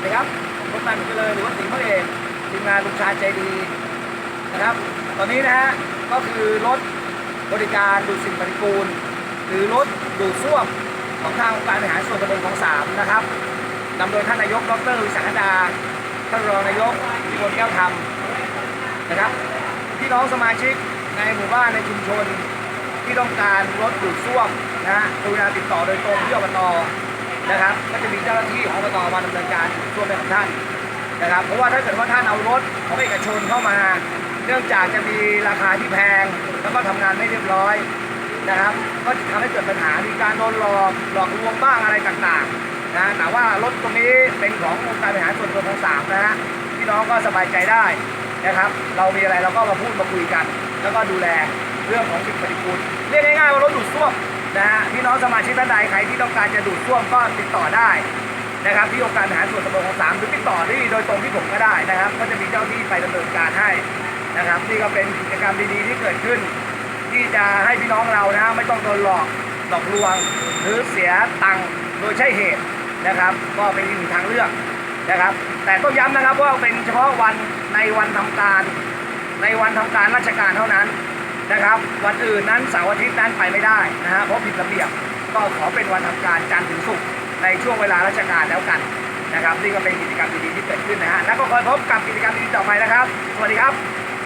วัสดีครับผมรถนายหนุ่มเจริญหรือว่าสิงห์พระเอกทีมงานลุงชาญใจดีนะครับ ตอนนี้นะฮะก็คือรถบริการดูดสิ่งปฏิกูล หรือรถดูดซ่วมของทางองค์การบริหารส่วนตำบลของสามนะครับนำโดยท่านนายกดรวิสังคดาท่านรองนายกวิมลแก้วธรรมนะครับพี่น้องสมาชิกในหมู่บ้านในชุมชนที่ต้องการรถดูดซ่วมนะฮะกรุณาติดต่อโดยตรงที่อบต นะครับ ก็จะมีเจ้าหน้าที่ของอบตมาดำเนินการร่วมให้กับท่านนะครับ เพราะว่าถ้าเกิดว่าท่านเอารถของเอกชนเข้ามา เนื่องจากจะมีราคาที่แพง แล้วก็ทำงานไม่เรียบร้อยนะครับ ก็จะทำให้เกิดปัญหา มีการโดนหลอก หลอกลวงบ้างอะไรต่างๆนะแต่ว่ารถตรงนี้เป็นขององค์การบริหารส่วนตำบลของสามนะฮะพี่น้องก็สบายใจได้นะครับ เรามีอะไรเราก็มาพูดมาคุยกัน แล้วก็ดูแลเรื่องของสิ่งปฏิกูลเรียกง่ายๆว่ารถดูดซ่วมนะฮะ พี่น้องสมาชิกท่านใดใครที่ต้องการจะดูดซ่วมก็ติดต่อได้นะครับที่องค์การบริหารส่วนตำบลของสามหรือติดต่อที่โดยตรงที่ผมก็ได้นะครับ ก็จะมีเจ้าที่ไปดำเนินการให้นะครับนี่ก็เป็นกิจกรรมดีๆที่เกิดขึ้น ที่จะให้พี่น้องเรานะไม่ต้องโดนหลอกหลอกลวง หรือเสียตังค์โดยใช่เหตุนะครับ ก็เป็นอีกหนึ่งทางเลือกนะครับ แต่ต้องย้ำนะครับว่าเป็นเฉพาะวันในวันทำการ ในวันทำการราชการเท่านั้น นะครับ วันอื่นนั้นเสาร์อาทิตย์นั้นไปไม่ได้นะฮะเพราะผิดระเบียบก็ขอเป็นวันทำการจันทร์ถึงศุกร์ในช่วงเวลาราชการแล้วกันนะครับนี่ก็เป็นกิจกรรมดีๆที่เกิดขึ้นนะฮะแล้วก็คอยพบกับกิจกรรมดีๆต่อไปนะครับ สวัสดีครับ